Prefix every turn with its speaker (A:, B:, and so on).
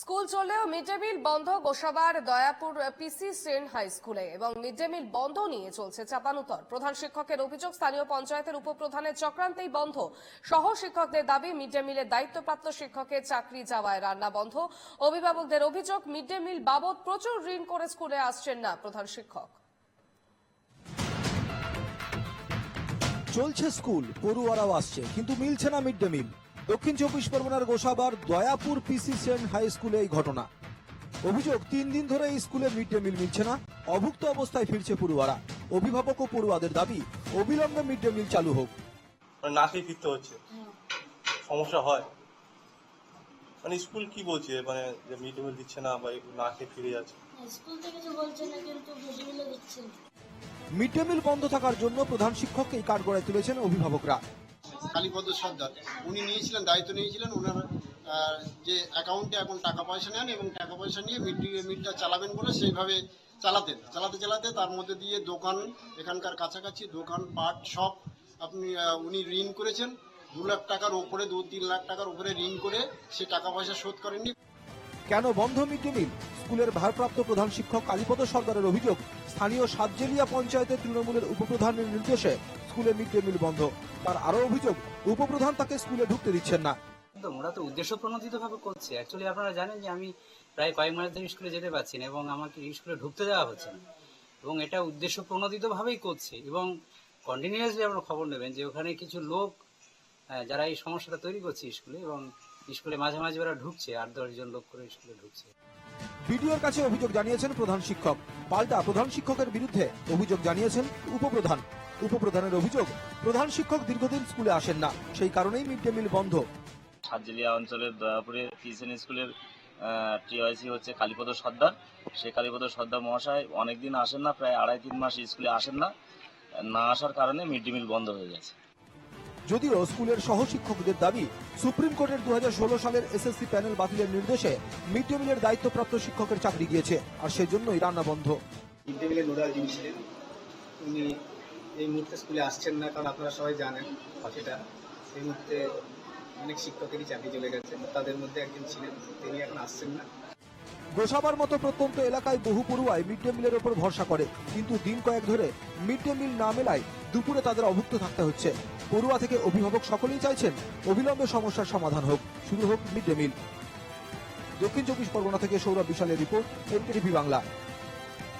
A: School চললেও mid day meal বন্ধ গোসাবার দয়াপুর পিসি সেন হাই স্কুলে এবং মিড ডে মিল বন্ধ নিয়ে চলছে চাপানুতর। প্রধান শিক্ষকের অভিযোগ, স্থানীয় পঞ্চায়েতের উপপ্রধানের চক্রান্তেই বন্ধ। সহ শিক্ষকদের দাবি মিড ডে মিলের দায়িত্বপ্রাপ্ত শিক্ষকের চাকরি যাওয়ায় রান্না বন্ধ। অভিভাবকদের অভিযোগ মিড ডে মিল বাবদ প্রচুর ঋণ করে স্কুলে আসছেন না প্রধান শিক্ষক।
B: চলছে স্কুল, পড়ুয়ারাও আসছে, কিন্তু মিলছে না মিড ডে মিল। দক্ষিণ চব্বিশ পরগনার গোসাবার দয়াপুর পিসি সেন হাই স্কুলে এই ঘটনা। অভিযোগ তিন দিন ধরে এই স্কুলে মিড ডে মিল মিলছে না অভুক্ত অবস্থায় ফিরছে পড়ুয়ারা। অভিভাবক ও পড়ুয়াদের দাবি অবিলম্বে মিড ডে মিল চালু হোক।
C: মানে ফিরতে হচ্ছে। সমস্যা হয়। মানে স্কুল কি বলছে? মানে যে মিড ডে মিল দিচ্ছে না বা একটু না খেয়ে ফিরে যাচ্ছে।
D: স্কুল থেকে কিছু বলছে না কিন্তু দিচ্ছে
B: মিড ডে মিল বন্ধ থাকার জন্য প্রধান শিক্ষককে এই কাঠগড়ায় তুলেছেন অভিভাবকরা।
E: কালীপদ সর্দার, উনি নিয়েছিলেন, দায়িত্ব নিয়েছিলেন ওনার যে অ্যাকাউন্টে এখন টাকা পয়সা নেন এবং টাকা পয়সা নিয়ে মিড মিলটা চালাবেন বলে সেইভাবে চালাতেন। চালাতে চালাতে তার মধ্যে দিয়ে দোকান, এখানকার কাছাকাছি দোকান, পাট, সব আপনি উনি ঋণ করেছেন। দু লাখ টাকার ওপরে, দু, তিন লাখ টাকার উপরে ঋণ করে সে টাকা পয়সা শোধ করেননি।
B: কেন বন্ধ মিড ডে মিল? স্কুলের ভারপ্রাপ্ত প্রধান শিক্ষক কালীপদ সরকারের অভিযোগ, স্থানীয় সাতজেলিয়া পঞ্চায়েতের তৃণমূলের উপপ্রধানের নির্দেশে স্কুলে মিড ডে মিল বন্ধ। তার আরও অভিযোগ উপপ্রধান তাকে স্কুলে ঢুকতে দিচ্ছেন না।
F: একদম ওরা তো উদ্দেশ্য প্রণোদিত ভাবে করছে। অ্যাকচুয়ালি আপনারা জানেন যে আমি প্রায় কয়েক মাস ধরে স্কুলে যেতে পারছি না এবং আমাকে স্কুলে ঢুকতে দেওয়া হচ্ছে না। এবং এটা উদ্দেশ্য প্রণোদিত ভাবেই করছে। এবং কন্টিনিউয়াসলি আপনারা খবর নেবেন যে ওখানে কিছু লোক যারা এই সমস্যাটা তৈরি করছে স্কুলে এবং স্কুলে মাঝে মাঝে ওরা ঢুকছে আট দশজন লোক করে স্কুলে ঢুকছে।
B: বিডিওর কাছে অভিযোগ জানিয়েছেন প্রধান শিক্ষক। পাল্টা প্রধান শিক্ষকের বিরুদ্ধে অভিযোগ জানিয়েছেন উপপ্রধান। উপপ্রধানের অভিযোগ প্রধান শিক্ষক দীর্ঘদিন স্কুলে আসেন না। সেই কারণেই মিড ডে মিল বন্ধ।
G: সাতজেলিয়া অঞ্চলের দয়াপুরে টিউশন স্কুলের টিওআইসি হচ্ছে কালীপদ সর্দার। সেই কালীপদ সর্দার মহাশয় অনেকদিন আসেন না প্রায় আড়াই তিন মাস স্কুলে আসেন না। না আসার কারণে মিড ডে মিল বন্ধ হয়ে গেছে।
B: যদিও স্কুলের সহ শিক্ষকদের দাবি সুপ্রিম কোর্টের দু হাজার ষোলো সালের এসএসসি প্যানেল বাতিলের নির্দেশে মিড ডে মিলের দায়িত্বপ্রাপ্ত শিক্ষকের চাকরি গিয়েছে আর সেজন্যই রান্না বন্ধ।
H: মিড ডে মিলের নোডাল যিনি ছিলেন উনি এই মুহূর্তে স্কুলে আসছেন না, কারণ আপনারা সবাই জানেন সেটা এই মুহূর্তে অনেক শিক্ষকেরই চাকরি চলে গেছে তাদের মধ্যে একজন ছিলেন, তিনি এখন আসছেন না।
B: গোসাবার মতো প্রত্যন্ত এলাকায় বহু পড়ুয়ায় মিড ডে মিলের ওপর ভরসা করে, কিন্তু দিন কয়েক ধরে মিড ডে মিল না মেলায় দুপুরে তাদের অভুক্ত থাকতে হচ্ছে। পড়ুয়া থেকে অভিভাবক সকলেই চাইছেন অবিলম্বে সমস্যার সমাধান হোক, শুরু হোক মিড ডে মিল। দক্ষিণ চব্বিশ পরগনা থেকে সৌরভ বিশালের রিপোর্ট, এনকেটিভি বাংলা।